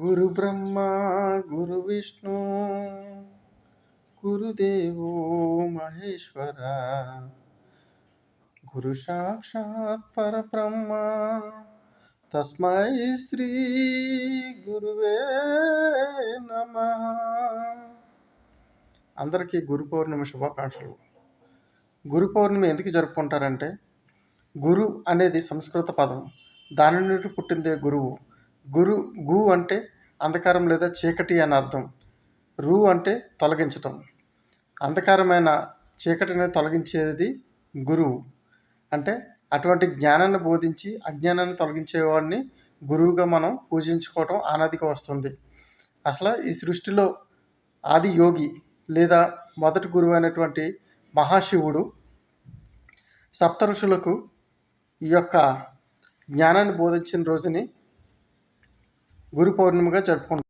గురు బ్రహ్మ గురు విష్ణు గురుదేవో మహేశ్వర గురు సాక్షాత్ పరబ్రహ్మ తస్మై శ్రీ గురువే నమ. అందరికీ గురు పౌర్ణమి శుభాకాంక్షలు. గురు పౌర్ణమి ఎందుకు జరుపుకుంటారంటే గురు అనేది సంస్కృత పదం. దాని నుండి పుట్టిందే గురువు. గురు గు అంటే అంధకారం లేదా చీకటి అని అర్థం. రు అంటే తొలగించటం. అంధకారమైన చీకటిని తొలగించేది గురువు. అంటే అటువంటి జ్ఞానాన్ని బోధించి అజ్ఞానాన్ని తొలగించేవాడిని గురువుగా మనం పూజించుకోవటం ఆనాదిగా వస్తుంది. అసలు ఈ సృష్టిలో ఆది యోగి లేదా మొదటి గురువు అయినటువంటి మహాశివుడు సప్త ఋషులకు ఈ యొక్క జ్ఞానాన్ని బోధించిన రోజుని గురు పౌర్ణమిగా జరుపుకుంటాం.